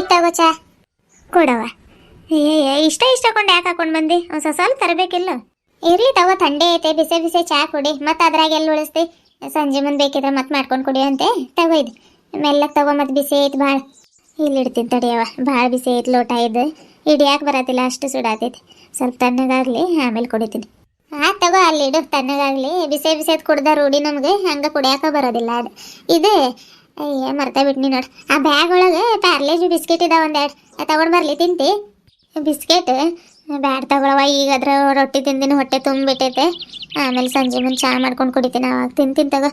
ಇತ್ತಾಗೋ ಚಾ ಕೊಡವ ಏ ಇಷ್ಟ ಇಷ್ಟ ಕೊಂಡು ಯಾಕೆ ಹಾಕೊಂಡು ಬಂದಿ? ಒಂದು ಸ್ವಲ್ಪ ತರಬೇಕಿಲ್ಲ. ಇರ್ಲಿ ತಗೋ ಥಂಡೆ ಐತೆ, ಬಿಸಿ ಬಿಸಿ ಚಾ ಕುಡಿ, ಮತ್ತೆ ಅದ್ರಾಗ ಎಲ್ಲಿ ಉಳಿಸ್ತಿ? ಸಂಜೆ ಮುಂದೆ ಬೇಕಿದ್ರೆ ಮತ್ತೆ ಮಾಡ್ಕೊಂಡು ಕುಡಿ ಅಂತೆ. ತಗೋ ಇದು. ಮೆಲ್ಲಗೆ ತಗೋ ಮತ್ತೆ ಬಿಸಿ ಐತೆ ಭಾಳ ಇಲ್ಲಿ ಇಡ್ತೀನಿ ತಡಿಯವ ಭಾಳ ಬಿಸಿ ಐತೆ ಲೋಟ ಇದು ಹಿಡಿಯಾಕೆ ಬರತ್ತಿಲ್ಲ, ಅಷ್ಟು ಸುಡಾತೈತಿ. ಸ್ವಲ್ಪ ತಣ್ಣಗಾಗ್ಲಿ, ಆಮೇಲೆ ಕುಡಿತೀನಿ. ಆ ತಗೋ, ಅಲ್ಲಿ ಇಡು, ತಣ್ಣಗಾಗ್ಲಿ. ಬಿಸಿ ಬಿಸಿ ಕುಡ್ದ ರೂಢಿ ನಮಗೆ. ಹಂಗೆ ಕುಡಿಯಾಕ ಬರೋದಿಲ್ಲ ಅದು. ಇದು ಅಯ್ಯ ಮರ್ತಾ ಬಿಟ್ನಿ ನೋಡ್. ಆ ಬ್ಯಾಗ್ ಒಳಗೆ ಪ್ಯಾರ್ಲೇಜ್ ಬಿಸ್ಕೆಟ್ ಇದಾವ ಒಂದೆರಡು. ತಗೊಂಡ್ ಬರ್ಲಿ, ತಿಂತಿ. ಬಿಸ್ಕೆಟ್ ಬ್ಯಾಡ್ ತಗೊಳವ ಈಗ ಅದ್ರ ರೊಟ್ಟಿ ತಿಂದಿನ, ಹೊಟ್ಟೆ ತುಂಬಿಟ್ಟೈತೆ. ಆಮೇಲೆ ಸಂಜೆ ಮುಂದೆ ಚಾ ಮಾಡ್ಕೊಂಡು ಕುಡಿತೀನಿ ಅವಾಗ. ತಿಂತೀನಿ ತಗೋ.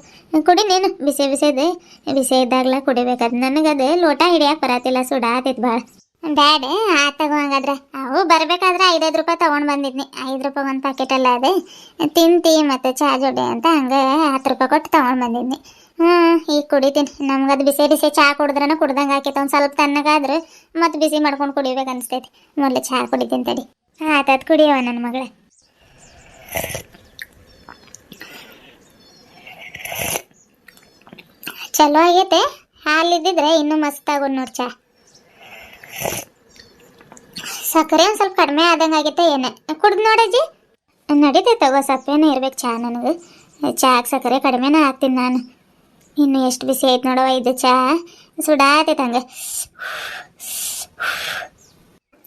ಕುಡಿ ನೀನು, ಬಿಸಿ ಬಿಸಿದು ಬಿಸಿ ಇದ್ದಾಗಲ ಕುಡಿಬೇಕಾದ್. ನನಗದು ಲೋಟ ಹಿಡಿಯಕ್ಕೆ ಬರತ್ತಿಲ್ಲ ಸುಡಾತೈತೆ ಭಾಳ ಬ್ಯಾಡ ಆ ತಗೋ ಹಂಗಾದ್ರೆ. ಅವು ಬರ್ಬೇಕಾದ್ರೆ ಐದೈದು ರೂಪಾಯಿ ತಗೊಂಡ್ ಬಂದಿದ್ನಿ. ಐದು ರೂಪಾಯಿ ಒಂದು ಪ್ಯಾಕೆಟ್ ಅಲ್ಲ ಅದೇ. ತಿಂತಿ ಮತ್ತೆ ಚಾ ಜೊಡೆ ಅಂತ ಹಂಗೆ ಹತ್ತು ರೂಪಾಯಿ ಕೊಟ್ಟು ತಗೊಂಡ್ ಬಂದಿದ್ನಿ. ಹ್ಞೂ ಈಗ ಕುಡಿತೀನಿ. ನಮ್ಗದು ಬಿಸಿ ಬಿಸಿ ಚಹಾ ಕುಡಿದ್ರನ ಕುಡ್ದಂಗೆ ಆಕೈತೆ. ಒಂದು ಸ್ವಲ್ಪ ತಣ್ಣಗಾದ್ರೆ ಮತ್ತೆ ಬಿಸಿ ಮಾಡ್ಕೊಂಡು ಕುಡಿಬೇಕು ಅನಿಸ್ತೈತಿ. ಮೊದಲು ಚಹಾ ಕುಡಿತೀನಿ ತಡಿ. ಆತಾತ್ ಕುಡಿಯವ ನನ್ನ ಮಗಳ. ಚಲೋ ಆಗೈತೆ. ಹಾಲಿದ್ದಿದ್ರೆ ಇನ್ನೂ ಮಸ್ತ್ ಆಗೋದು ನೋಡಿ ಚಹಾ ಸಕ್ಕರೆ ಒಂದು ಸ್ವಲ್ಪ ಕಡಿಮೆ ಆದಂಗೆ ಆಗೈತೆ ಏನೇ. ಕುಡ್ದು ನೋಡಜ್ಜಿ ನಡೀತೈತೆ ತಗೋ ಸಪ್ಪೇನೆ ಇರ್ಬೇಕು ಚಹಾ ನನಗೆ. ಚಾಕ್ಕೆ ಸಕ್ಕರೆ ಕಡಿಮೆನೇ ಹಾಕ್ತೀನಿ ನಾನು. ಇನ್ನು ಎಷ್ಟು ಬಿಸಿ ಆಯ್ತು ನೋಡವ ಇದು ಚಾ. ಸುಡಾತೈತೆ ಹಂಗೆ.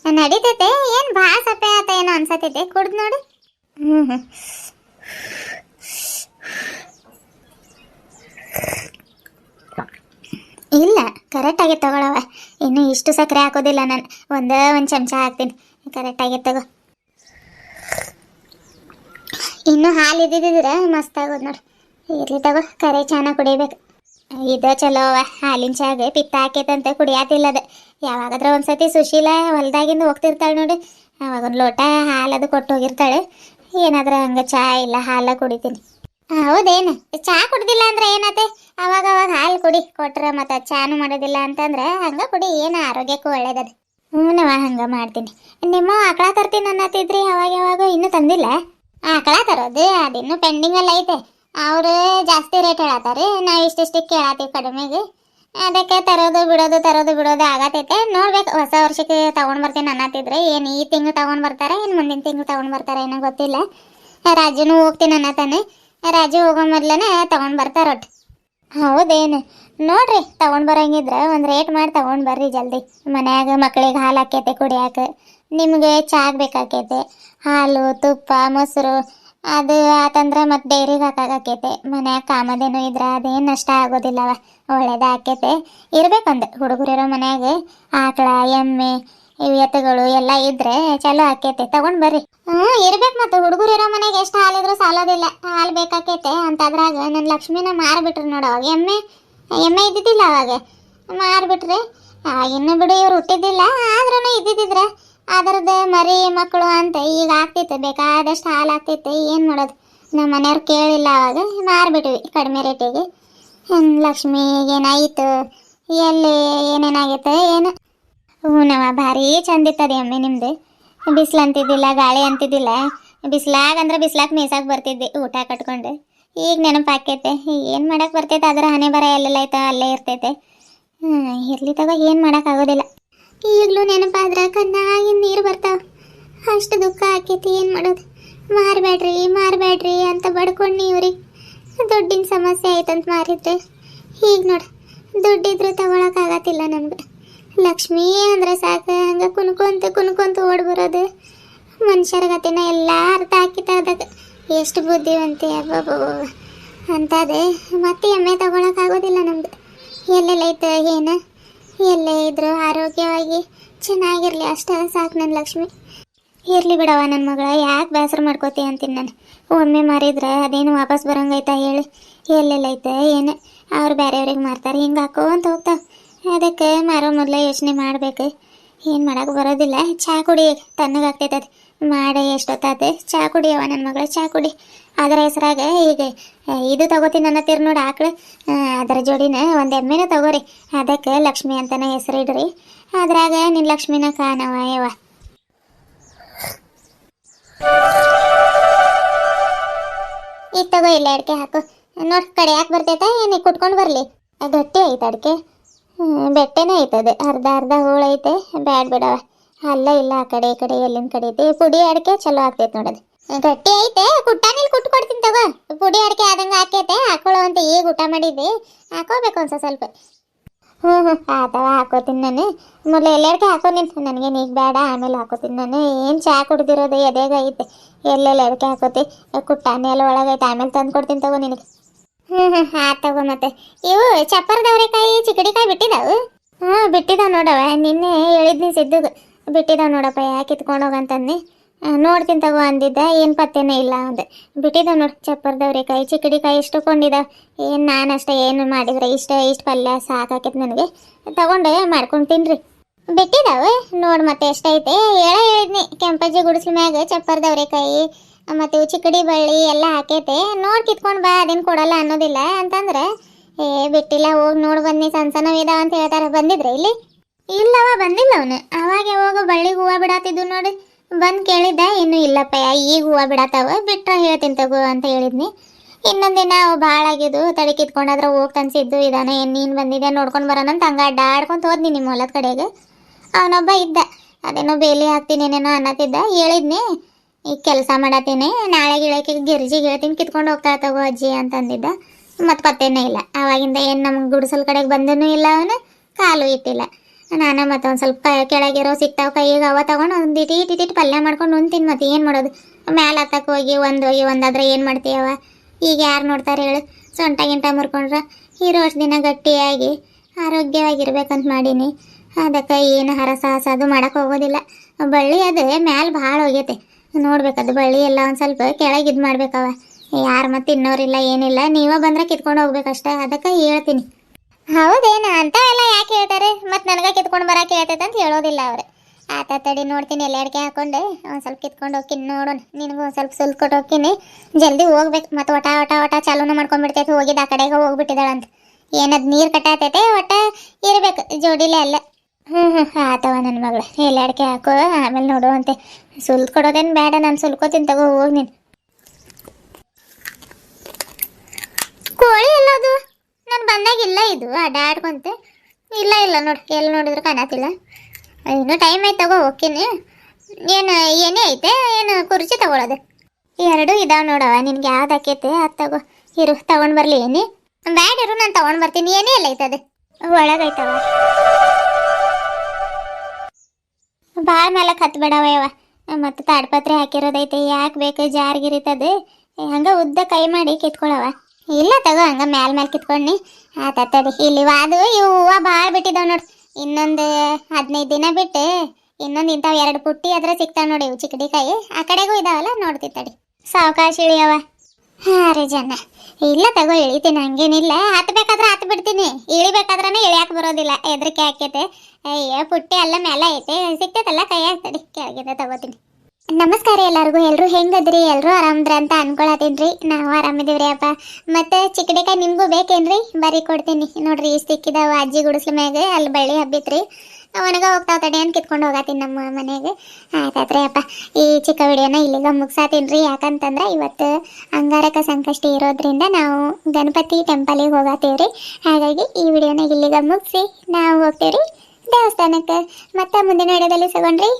ನಡೀತೈತೆ, ಏನು ಭಾಳ ಸಪ್ಪೆ ಆತ ಏನೋ ಅನ್ಸತೈತೆ, ಕುಡ್ದು ನೋಡು. ಹ್ಞೂ ಹ್ಞೂ ಇಲ್ಲ ಕರೆಕ್ಟಾಗಿ ತಗೊಳವ ಇನ್ನು ಇಷ್ಟು ಸಕ್ಕರೆ ಹಾಕೋದಿಲ್ಲ ನಾನು. ಒಂದೇ ಒಂದು ಚಮಚ ಹಾಕ್ತೀನಿ. ಕರೆಕ್ಟಾಗಿ ತಗೋ. ಇನ್ನು ಹಾಲು ಇದ್ದಿದ್ರೆ ಮಸ್ತ್ ಆಗೋದು ನೋಡು. ಇರ್ಲಿ ತಗೋ, ಕರೆ ಚಾನ ಕುಡಿಬೇಕು. ಇದು ಚಲೋ ಅವ, ಹಾಲಿನ ಚಾಗೆ ಪಿತ್ತ ಹಾಕೈತಂತ ಕುಡಿಯಾತಿಲ್ಲ ಅದು. ಯಾವಾಗಾದ್ರೆ ಒಂದ್ಸತಿ ಸುಶೀಲ ಹೊಲ್ದಾಗಿಂದ ಹೋಗ್ತಿರ್ತಾಳೆ ನೋಡಿ. ಅವಾಗ ಒಂದು ಲೋಟ ಹಾಲು ಅದು ಕೊಟ್ಟು ಹೋಗಿರ್ತಾಳೆ. ಏನಾದ್ರೆ ಹಂಗೆ ಚಾ ಇಲ್ಲ ಹಾಲ ಕುಡಿತೀನಿ. ಹೌದೇನು? ಚಾ ಕುಡ್ದಿಲ್ಲ ಅಂದ್ರೆ ಏನತ್ತೆ ಅವಾಗ ಅವಾಗ ಹಾಲು ಕುಡಿ, ಕೊಟ್ರೆ ಮತ್ತೆ ಚಾನು ಮಾಡೋದಿಲ್ಲ ಅಂತಂದ್ರೆ ಹಂಗ ಕುಡಿ, ಏನು ಆರೋಗ್ಯಕ್ಕೂ ಒಳ್ಳೇದದ. ಹ್ಞೂನವ ಹಂಗ ಮಾಡ್ತೀನಿ. ನಿಮ್ಮ ಆಕಳ ತರ್ತೀನಿ ಅನ್ನತ್ತಿದ್ರಿ ಅವಾಗ ಯಾವಾಗ ಇನ್ನೂ ತಂದಿಲ್ಲ? ಆಕಳ ತರೋದು, ಅದಿನ್ನೂ ಎಲ್ಲ ಐತೆ. ಅವರು ಜಾಸ್ತಿ ರೇಟ್ ಹೇಳತ್ತಾರೆ. ನಾವು ಇಷ್ಟಿಷ್ಟಕ್ಕೆ ಕೇಳತ್ತೀವಿ ಕಡಿಮೆಗೆ. ಅದಕ್ಕೆ ತರೋದು ಬಿಡೋದು ತರೋದು ಬಿಡೋದು ಆಗತೈತೆ. ನೋಡ್ಬೇಕು, ಹೊಸ ವರ್ಷಕ್ಕೆ ತಗೊಂಡ್ ಬರ್ತೀನಿ ಅನ್ನತ್ತಿದ್ರೆ ಏನು ಈ ತಿಂಗಳು ತಗೊಂಡ್ ಬರ್ತಾರೆ, ಏನು ಮುಂದಿನ ತಿಂಗಳು ತಗೊಂಡ್ ಬರ್ತಾರೆ ಏನೋ ಗೊತ್ತಿಲ್ಲ. ರಾಜುನು ಹೋಗ್ತೀನಿ ಅನ್ನತಾನೆ ರಾಜು ಹೋಗೋ ಮೊದ್ಲೇ ತಗೊಂಡ್ ಬರ್ತಾರೆ ಹೌದೇನು? ನೋಡ್ರಿ, ತಗೊಂಡ್ ಬರೋಂಗಿದ್ರೆ ಒಂದು ರೇಟ್ ಮಾಡಿ ತಗೊಂಡ್ ಬರ್ರಿ ಜಲ್ದಿ. ಮನ್ಯಾಗ ಮಕ್ಳಿಗೆ ಹಾಲು ಹಾಕೈತೆ ಕುಡಿಯಾಕ. ನಿಮಗೆ ಚಾಗ್ ಬೇಕಾಕೈತೆ. ಹಾಲು, ತುಪ್ಪ, ಮೊಸರು ಅದು ಆತಂದ್ರೆ ಮತ್ತೆ ಡೈರಿಗೆ ಹಾಕಾಕೈತೆ ಮನ್ಯಾಗ ಕಾಮದೇನು ಇದ್ರ ಅದೇನು ನಷ್ಟ ಆಗೋದಿಲ್ಲವ. ಒಳ್ಳೇದ ಆಕೈತೆ. ಇರ್ಬೇಕಂದ ಹುಡುಗರಿರೋ ಮನ್ಯಾಗ. ಆಕಳ, ಎಮ್ಮೆ ಇವು ಎತ್ತುಗಳು ಎಲ್ಲ ಇದ್ರೆ ಚಲೋ ಆಕೈತೆ. ತಗೊಂಡ್ ಬರ್ರಿ. ಹ್ಞೂ ಇರ್ಬೇಕು ಮತ್ತೆ ಹುಡುಗರಿರೋ ಮನೆಗೆ ಎಷ್ಟು ಹಾಲಿದ್ರು ಸಾಲೋದಿಲ್ಲ. ಹಾಲು ಬೇಕಾಕೈತೆ ಅಂತದ್ರಾಗ ನನ್ನ ಲಕ್ಷ್ಮಿನ ಮಾರ್ಬಿಟ್ರು ನೋಡು ಅವಾಗ. ಎಮ್ಮೆ ಎಮ್ಮೆ ಇದ್ದಿದ್ದಿಲ್ಲ ಅವಾಗ. ಮಾರ್ಬಿಟ್ರಿ ಇನ್ನು ಬಿಡು ಇವ್ರು ಹುಟ್ಟಿದ್ದಿಲ್ಲ. ಆದ್ರೂ ಇದ್ದಿದ್ದಿದ್ರೆ ಅದರದ್ದು ಮರಿ ಮಕ್ಕಳು ಅಂತ ಈಗ ಆಗ್ತಿತ್ತು, ಬೇಕಾದಷ್ಟು ಹಾಲು ಆಗ್ತಿತ್ತು ಏನು ಮಾಡೋದು? ನಮ್ಮ ಮನೆಯವ್ರು ಕೇಳಿಲ್ಲ ಅವಾಗ, ಮಾರ್ಬಿಟ್ವಿ ಕಡಿಮೆ ರೇಟಿಗೆ. ಲಕ್ಷ್ಮಿಗೆ ಏನಾಯಿತು ಎಲ್ಲಿ ಏನೇನಾಗಿತ್ತು, ಏನು? ಹೂನವ ಭಾರಿ ಚಂದ ಇತ್ತದ ನಿಮ್ಮದು ಬಿಸಿಲು ಅಂತಿದ್ದಿಲ್ಲ, ಗಾಳಿ ಅಂತಿದ್ದಿಲ್ಲ. ಬಿಸಿಲಾಗ ಅಂದ್ರೆ ಬಿಸಿಲಾಕ್ ಬರ್ತಿದ್ದೆ ಊಟ ಕಟ್ಕೊಂಡು. ಈಗ ನೆನಪಾಕೈತೆ ಏನು ಮಾಡೋಕೆ ಬರ್ತೈತೆ? ಅದರ ಹಣೆ ಬರ ಎಲ್ಲೆಲ್ಲ ಆಯ್ತಾ? ಅಲ್ಲೇ ಇರ್ತೈತೆ. ಹ್ಞೂ ಇರ್ಲಿ ತಗೋ, ಏನು ಮಾಡೋಕ್ಕಾಗೋದಿಲ್ಲ ಈಗಲೂ ನೆನಪಾದ್ರೆ ಕಣ್ಣಾಗಿ ನೀರು ಬರ್ತಾವ ಅಷ್ಟು ದುಃಖ ಆಕೈತಿ, ಏನು ಮಾಡೋದು? ಮಾರಬೇಡ್ರಿ ಮಾರಬೇಡ್ರಿ ಅಂತ ಬಡ್ಕೊಂಡು ಇವ್ರಿಗೆ ದುಡ್ಡಿನ ಸಮಸ್ಯೆ ಆಯ್ತಂತ ಮಾರಿದ್ರೆ. ಈಗ ನೋಡು, ದುಡ್ಡಿದ್ರು ತಗೊಳಕ್ಕಾಗತ್ತಿಲ್ಲ ನಮ್ಗೆ. ಲಕ್ಷ್ಮೀ ಅಂದ್ರೆ ಸಾಕು, ಹಂಗೆ ಕುಣ್ಕೊಂತ ಕುಣ್ಕೊಂತ ಓಡಿ ಬರೋದು. ಮನುಷ್ಯರ ಗತಿನ ಎಲ್ಲ ಅರ್ಥ ಹಾಕಿತ ಅದಕ್ಕೆ ಎಷ್ಟು ಬುದ್ಧಿವಂತೆ, ಅಬ್ಬಬ್ಬಬ್ಬ. ಅಂತದೆ ಮತ್ತೆ ಎಮ್ಮೆ ತಗೊಳಕ್ಕಾಗೋದಿಲ್ಲ ನಮ್ದು ಎಲ್ಲೆಲ್ಲ ಐತೆ ಏನು? ಎಲ್ಲೇ ಇದ್ರು ಆರೋಗ್ಯವಾಗಿ ಚೆನ್ನಾಗಿರಲಿ, ಅಷ್ಟೇ ಸಾಕು ನನ್ನ ಲಕ್ಷ್ಮಿ. ಇರ್ಲಿ ಬಿಡವ ನನ್ನ ಮಗಳ, ಯಾಕೆ ಬೇಸರ ಮಾಡ್ಕೋತಿ ಅಂತೀನಿ ನಾನು. ಒಮ್ಮೆ ಮಾರಿದ್ರೆ ಅದೇನು ವಾಪಸ್ ಬರಂಗೈತಾ ಹೇಳಿ. ಎಲ್ಲೆಲ್ಲೈತೆ ಏನು? ಅವ್ರು ಬೇರೆಯವ್ರಿಗೆ ಮಾರ್ತಾರೆ, ಹಿಂಗೆ ಹಾಕೋಂತ ಹೋಗ್ತಾವೆ. ಅದಕ್ಕೆ ಮಾರೋ ಮೊದಲೇ ಯೋಚನೆ ಮಾಡಬೇಕು. ಏನು ಮಾಡೋಕೆ ಬರೋದಿಲ್ಲ. ಚಹಾ ಕುಡಿ, ತಣ್ಣಗಾಗ್ತೈತೆ ಅದು. ಮಾಡಿ ಎಷ್ಟೊತ್ತಾತೆ? ಚಹಾ ಕುಡಿಯವ ನನ್ನ ಮಗಳ ಚಹಾ ಕುಡಿ. ಅದರ ಹೆಸರಾಗ ಈಗ ಇದು ತಗೋತೀನಿ ಅನ್ನತ್ತೀರಿ ನೋಡಿ ಆಕಳು. ಅದರ ಜೋಡಿನ ಒಂದು ಎಮ್ಮೆನ ತಗೋರಿ. ಅದಕ್ಕೆ ಲಕ್ಷ್ಮಿ ಅಂತಾನೆ ಹೆಸರು ಇಡ್ರಿ. ಅದ್ರಾಗ ನಿನ್ನ ಲಕ್ಷ್ಮಿನ ಕಾಣವ ಯಾವ ಈಗ ತಗೋ ಇಲ್ಲ ಅಡಿಕೆ ಹಾಕು. ನೋಡಿ ಕಡೆ ಯಾಕೆ ಬರ್ತೈತೆ? ಏನು ಕುಟ್ಕೊಂಡು ಬರಲಿ. ಗಟ್ಟಿ ಐತೆ ಅಡಿಕೆ. ಬೆಟ್ಟೆನೇ ಐತದೆ ಅರ್ಧ ಅರ್ಧ ಹೋಳೈತೆ ಬ್ಯಾಡ್ ಬಿಡವ. ಅಲ್ಲ ಇಲ್ಲ ಆ ಕಡೆ, ಈ ಕಡೆ ಎಲ್ಲಿನ ಕಡೆ ಐತಿ. ಪುಡಿ ಅಡಿಕೆ ಚಲೋ ಆಗ್ತೈತೆ ನೋಡೋದು ಗಟ್ಟಿ ಐತೆ. ಕುಟ್ಟಾನಿಲ್ ಕುಟ್ಟು ಕೊಡ್ತೀನಿ ತಗೋ. ಪುಡಿ ಅಡಿಕೆ ಆದಂಗೆ ಹಾಕೈತೆ. ಹಾಕೊಳ್ಳೋ ಅಂತ ಈಗ ಊಟ ಮಾಡಿದ್ದೆ ಹಾಕೋಬೇಕು ಒಂದು ಸ್ವಲ್ಪ. ಹ್ಞೂ ಹ್ಞೂ ಆತವ ಹಾಕೋತೀನಿ ನಾನು. ಮೊದಲು ಎಲ್ಲೆಡ್ಕೆ ಹಾಕೋ ನಿಂತು ನನಗೇನು ಈಗ ಬೇಡ, ಆಮೇಲೆ ಹಾಕೋತೀನಿ ನಾನು. ಏನು ಚಹಾ ಕುಡ್ದಿರೋದು? ಎದೆಗ ಐತೆ. ಎಲ್ಲೆಲ್ಲ ಎಡಕೆ ಹಾಕೋತಿ? ಕುಟ್ಟಾನೆ ಎಲ್ಲ ಒಳಗೈತೆ. ಆಮೇಲೆ ತಂದು ಕೊಡ್ತೀನಿ ತಗೋ ನಿನಗೆ. ಹ್ಞೂ ಹ್ಞೂ ಆ ತಗೋ ಮತ್ತೆ. ಇವು ಚಪ್ಪರದವರೆಕಾಯಿ ಚಿಕಡಿಕಾಯಿ ಬಿಟ್ಟಿದ್ದಾವು ಹ್ಞೂ ಬಿಟ್ಟಿದ್ದಾವೆ ನೋಡವ ನಿನ್ನೆ ಹೇಳಿದ್ನಿ ಸಿದ್ದುಗ. ಬಿಟ್ಟಿದ್ದಾವೆ ನೋಡಪ್ಪ, ಯಾಕೆ ಕಿತ್ಕೊಂಡು ಹೋಗಂತಂದು ನೋಡ್ತೀನಿ ತಗೋ ಅಂದಿದ್ದೆ, ಏನು ಪತ್ತೇನೇ ಇಲ್ಲ ಅಂದೆ. ಬಿಟ್ಟಿದ್ದ ನೋಡಿ ಚಿಕ್ಕಡಿ ಕೈ ಇಷ್ಟು ಕೊಂಡಿದ್ದ ಏನು ನಾನು ಅಷ್ಟೇ ಏನು ಮಾಡಿದ್ರೆ, ಇಷ್ಟ, ಇಷ್ಟು ಪಲ್ಯ ಸಾಕಾಕೈತೆ ನನಗೆ. ತಗೊಂಡೆ, ಮಾಡ್ಕೊಂಡು ತಿನ್ರಿ. ಬಿಟ್ಟಿದಾವೆ, ನೋಡಿ ಮತ್ತೆ ಎಷ್ಟೈತೆ. ಹೇಳ ಹೇಳಿದ್ನಿ, ಕೆಂಪಜ್ಜಿ ಗುಡಿಸ್ಲ ಮ್ಯಾಗ ಕೈ, ಮತ್ತು ಚಿಕ್ಕಡಿ ಬಳ್ಳಿ ಎಲ್ಲ ಹಾಕೈತೆ. ನೋಡಿ ಕಿತ್ಕೊಂಡು ಬಾ, ಅದೇನು ಕೊಡಲ್ಲ ಅನ್ನೋದಿಲ್ಲ. ಅಂತಂದ್ರೆ, ಏ, ಬಿಟ್ಟಿಲ್ಲ, ಹೋಗಿ ನೋಡಿ ಬನ್ನಿ ಸಣ್ಣ ಸಣ್ಣವ್ ಇದಾವ ಅಂತ ಹೇಳ್ತಾರೆ. ಬಂದಿದ್ರೆ ಇಲ್ಲಿ? ಇಲ್ಲವ ಬಂದಿಲ್ಲ ಅವನು. ಅವಾಗ ಯಾವಾಗ ಬಳ್ಳಿ ಹೂವು ಬಿಡಾತಿದ್ದು ನೋಡಿ. ಬಂದು ಕೇಳಿದ್ದ, ಇನ್ನೂ ಇಲ್ಲಪ್ಪ ಈಗ ಹೂವು ಬಿಡತ್ತವ ಬಿಟ್ಟರೆ ಹೇಳ್ತೀನಿ ತಗೋ ಅಂತ ಹೇಳಿದ್ನಿ. ಇನ್ನೊಂದು ದಿನ ಅವು ಭಾಳ ಆಗಿದ್ದು ತಡಿ ಕಿತ್ಕೊಂಡಾದ್ರೆ ಹೋಗಿ ತನ್ಸಿದ್ದು ಇದಾನ, ಏನು ನೀನು ಬಂದಿದೆ ನೋಡ್ಕೊಂಡು ಬರೋಣ ಅಂತ ಹಂಗೆ ಅಡ್ಡಾಡ್ಕೊಂತ ಹೋದ್ನಿ ನಿಮ್ಮ ಹೊಲದ ಕಡೆಗೆ. ಅವನೊಬ್ಬ ಇದ್ದ, ಅದೇನೋ ಬೇಲಿ ಹಾಕ್ತೀನಿ, ಏನೇನೋ ಅನ್ನತ್ತಿದ್ದ, ಹೇಳಿದ್ನಿ, ಈಗ ಕೆಲಸ ಮಾಡತ್ತೀನಿ, ನಾಳೆ ಗಿಳಕ್ಕೆ ಗಿರ್ಜಿ ಹೇಳ್ತೀನಿ, ಕಿತ್ಕೊಂಡು ಹೋಗ್ತಾ ತಗೋ ಅಜ್ಜಿ ಅಂತಂದಿದ್ದ. ಮತ್ತೆ ಪತ್ತೇನೇ ಇಲ್ಲ. ಅವಾಗಿಂದ ಏನು ನಮ್ಗೆ ಗುಡಿಸಲ್ ಕಡೆಗೆ ಬಂದನೂ ಇಲ್ಲ ಅವನು, ಕಾಲು ಇಟ್ಟಿಲ್ಲ. ನಾನು ಮತ್ತೆ ಒಂದು ಸ್ವಲ್ಪ ಕೆಳಗಿರೋ ಸಿಗ್ತಾವ ಕೈಗೆ ಅವ ತಗೊಂಡು ಒಂದು ಇಟಿ ಇಟ್ಟು ಇಟ್ ಪಲ್ಯ ಮಾಡ್ಕೊಂಡು ಉಣ್ತೀನಿ ಮತ್ತೆ ಏನು ಮಾಡೋದು? ಮ್ಯಾಲೆ ಹತ್ತಕ್ಕೆ ಹೋಗಿ ಒಂದು ಹೋಗಿ ಒಂದಾದ್ರೆ ಏನು ಮಾಡ್ತೀಯವ ಈಗ ಯಾರು ನೋಡ್ತಾರೆ ಹೇಳು? ಸೊಂಟ ಗಿಂಟ ಮುರ್ಕೊಂಡ್ರೆ ಇರೋ ಅಷ್ಟು ದಿನ ಗಟ್ಟಿಯಾಗಿ ಆರೋಗ್ಯವಾಗಿರ್ಬೇಕಂತ ಮಾಡೀನಿ. ಅದಕ್ಕೆ ಏನು ಹರಸಾಹಸ ಅದು ಮಾಡಕ್ಕೆ ಹೋಗೋದಿಲ್ಲ. ಬಳ್ಳಿ ಅದು ಮ್ಯಾಲೆ ಭಾಳ ಹೋಗೈತೆ. ನೋಡ್ಬೇಕದು ಬಳ್ಳಿ ಎಲ್ಲ ಒಂದು ಸ್ವಲ್ಪ ಕೆಳಗೆ ಇದು ಮಾಡ್ಬೇಕವ ಯಾರು ಮತ್ತೆ ಇನ್ನೋರಿಲ್ಲ, ಏನಿಲ್ಲ, ನೀವೇ ಬಂದ್ರೆ ಕಿತ್ಕೊಂಡು ಹೋಗ್ಬೇಕಷ್ಟೇ ಅದಕ್ಕೆ ಹೇಳ್ತೀನಿ. ಹೌದೇನ? ಅಂತ ಎಲ್ಲ ಯಾಕೆ ಹೇಳ್ತಾರೆ? ಕಿತ್ಕೊಂಡು ಬರಕ್ಕೆ ಹೇಳ್ತೈತೆ ಅಂತ ಹೇಳೋದಿಲ್ಲ ಅವ್ರೆ. ಆತ ತಡಿ ನೋಡ್ತೀನಿ ಎಲ್ಲ ಅಡಿಕೆ ಹಾಕೊಂಡೆ ಒಂದು ಸ್ವಲ್ಪ ಕಿತ್ಕೊಂಡು ಹೋಗ್ತೀನಿ ನೋಡೋಣ. ನಿನಗೂ ಒಂದು ಸ್ವಲ್ಪ ಸುಲ್ಕ್ ಕೊಟ್ಟು ಹೋಗ್ತೀನಿ. ಜಲ್ದಿ ಹೋಗ್ಬೇಕು, ಮತ್ತು ಒಟ ಒಟ ಒಟ ಚಾಲೂನು ಮಾಡ್ಕೊಂಡ್ಬಿಡ್ತೈತೆ ಹೋಗಿದ್ದು ಆ ಕಡೆಗೆ ಹೋಗ್ಬಿಟ್ಟಿದ್ದಾಳಂತ. ಏನದು ನೀರು ಕಟ್ಟಾತೈತೆ, ಒಟ್ಟ ಇರಬೇಕು, ಜೋಡಿಲೆ ಅಲ್ಲ. ಹ್ಞೂ ಹ್ಞೂ ಆತವ ನನ್ನ ಮಗಳು. ಎಲ್ಲ ಅಡಿಕೆ ಹಾಕೋ, ಆಮೇಲೆ ನೋಡುವಂತೆ ಸುಲ್ಕ್ ಕೊಡೋದೇನು ಬೇಡ, ನಾನು ಸುಲ್ಕೋತೀನಿ ತಗೋ, ಹೋಗಿ ನೀನು. ಕೋಳಿ ಎಲ್ಲದು? ನಾನು ಬಂದಾಗ ಇಲ್ಲ ಇದು ಅಡ್ಡಾಡ್ಕೊಂತೆ ಇಲ್ಲ ಇಲ್ಲ ನೋಡಿ, ಎಲ್ಲಿ ನೋಡಿದ್ರು ಕಾಣತ್ತಿಲ್ಲ. ಇನ್ನೂ ಟೈಮ್ ಆಯ್ತು ತಗೋ, ಹೋಗ್ತೀನಿ. ಏನು, ಏನೇ ಐತೆ, ಏನು ಕುರ್ಚಿ ತಗೊಳ್ಳೋದು ಎರಡು ಇದಾವೆ ನೋಡವ ನಿನ್ಗೆ ಯಾವ್ದು ಆಕೈತೆ, ಅದು ತಗೋ. ಇರು, ತಗೊಂಡು ಬರಲಿ, ಏನಿ? ಬ್ಯಾಡ ಇರು, ನಾನು ತಗೊಂಡು ಬರ್ತೀನಿ, ಏನೇ ಇಲ್ಲ ಐತದೆ. ಒಳಗೈತವ ಭಾಳ ಕತ್ ಹತ್ಬೇಡವ ಯವ ಮತ್ತು ತಾಡ್ಪತ್ರೆ ಹಾಕಿರೋದೈತೆ, ಯಾಕೆ ಬೇಕು ಜಾರ್ಗಿರಿತದೆ? ಹಂಗ ಉದ್ದ ಕೈ ಮಾಡಿ ಕಿತ್ಕೊಳವ ಇಲ್ಲ ತಗೋ, ಹಂಗ ಮ್ಯಾಲ ಮ್ಯಾಲ ಕಿತ್ಕೊಂಡಿ ಆತಡಿ ತಡಿ, ಇಲ್ಲಿ ವಾದು ಇವು ಹೂವು ಭಾಳ ಬಿಟ್ಟಿದಾವ ನೋಡಿ. ಇನ್ನೊಂದು ಹದಿನೈದು ದಿನ ಬಿಟ್ಟು ಇನ್ನೊಂದು ಇಂಥವು ಎರಡು ಪುಟ್ಟಿ ಅದ್ರ ಸಿಗ್ತಾವ ನೋಡಿ ಇವು ಚಿಕ್ಕಡಿಕಾಯಿ ಆ ಕಡೆಗೂ ಇದಾವಲ್ಲ ನೋಡ್ತೀವಿ ತಡಿ. ಸಾವಕಾಶ ಇಳಿಯವ ಹಾ ರೀ ಜನ. ಇಲ್ಲ ತಗೋ, ಇಳಿತೀನಿ, ಹಂಗೇನಿಲ್ಲ. ಹತ್ಬೇಕಾದ್ರೆ ಹತ್ ಬಿಡ್ತೀನಿ. ಇಳಿಬೇಕಾದ್ರನೇ ಇಳಿಯಾಕ ಬರೋದಿಲ್ಲ. ಹೆದರಿಕೆ ಹಾಕೈತೆ ಅಯ್ಯ, ಪುಟ್ಟಿ ಎಲ್ಲ ಮೇಲೆ ಐತೆ. ಸಿಗ್ತೈತಲ್ಲ ಕೈ ಹಾಕ್ತಡಿ ಕೆಳಗಿದೆ ತಗೋತೀನಿ. ನಮಸ್ಕಾರ ಎಲ್ಲರಿಗೂ. ಎಲ್ಲರೂ ಹೆಂಗದ್ರಿ? ಎಲ್ಲರೂ ಆರಾಮದ್ರಿ ಅಂತ ಅನ್ಕೊಳತೀನ್ರಿ ನಾವು ಆರಾಮಿದೀವ್ರಿ ಅಪ್ಪ. ಮತ್ತೆ ಚಿಕ್ಕಡಿಕಾಯಿ ನಿಮಗೂ ಬೇಕೇನ್ರಿ? ಬರೀ ಕೊಡ್ತೀನಿ. ನೋಡ್ರಿ ಇಷ್ಟು ಸಿಕ್ಕಿದಾವ ಅಜ್ಜಿ ಗುಡಿಸ್ಲ ಮ್ಯಾಗೆ ಅಲ್ಲಿ ಬಳ್ಳಿ ಹಬ್ಬಿತ್ರಿ. ಅವನಿಗೆ ಹೋಗ್ತಾವ ತಡೆ ಅಂತ ಕಿತ್ಕೊಂಡು ಹೋಗತ್ತೀನಿ ನಮ್ಮ ಮನೆಗೆ ಆಯ್ತಾತ್ರಿ ಅಪ್ಪ. ಈ ಚಿಕ್ಕ ವಿಡಿಯೋನ ಇಲ್ಲಿಗ ಮುಗಿಸಾತೀನ್ರಿ. ಯಾಕಂತಂದ್ರೆ ಇವತ್ತು ಅಂಗಾರಕ ಸಂಕಷ್ಟಿ ಇರೋದ್ರಿಂದ ನಾವು ಗಣಪತಿ ಟೆಂಪಲಿಗೆ ಹೋಗತ್ತೀವ್ರಿ ಹಾಗಾಗಿ ಈ ವಿಡಿಯೋನ ಇಲ್ಲಿಗ ಮುಗಿಸಿ ನಾವು ಹೋಗ್ತೀವ್ರಿ ದೇವಸ್ಥಾನಕ್ಕೆ. ಮತ್ತೆ ಮುಂದಿನ ವಿಡಿಯೋದಲ್ಲಿ ಸಿಗೋಣ್ರಿ.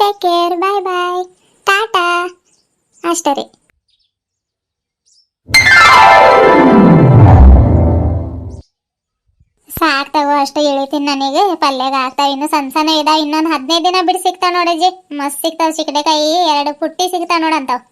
Take care bye bye tata ಅಷ್ಟೇ ರೀ. ಅಷ್ಟು ಇಳಿತೀನಿ ನನಗೆ. ಪಲ್ಯಗ ಆಗ್ತಾವ, ಇನ್ನು ಸಣ್ಣ ಸಣ್ಣ ಇದ ಇನ್ನೊಂದು ಹದಿನೈದು ದಿನ ಬಿಟ್ಟು ಸಿಗ್ತಾವ ನೋಡಜ್ಜಿ ಮಸ್ತ್ ಸಿಗ್ತಾವ ಚಿಕ್ಕಡೆಕಾಯಿ ಎರಡು ಪುಟ್ಟಿ ಸಿಗ್ತಾವ ನೋಡಂತಾವ್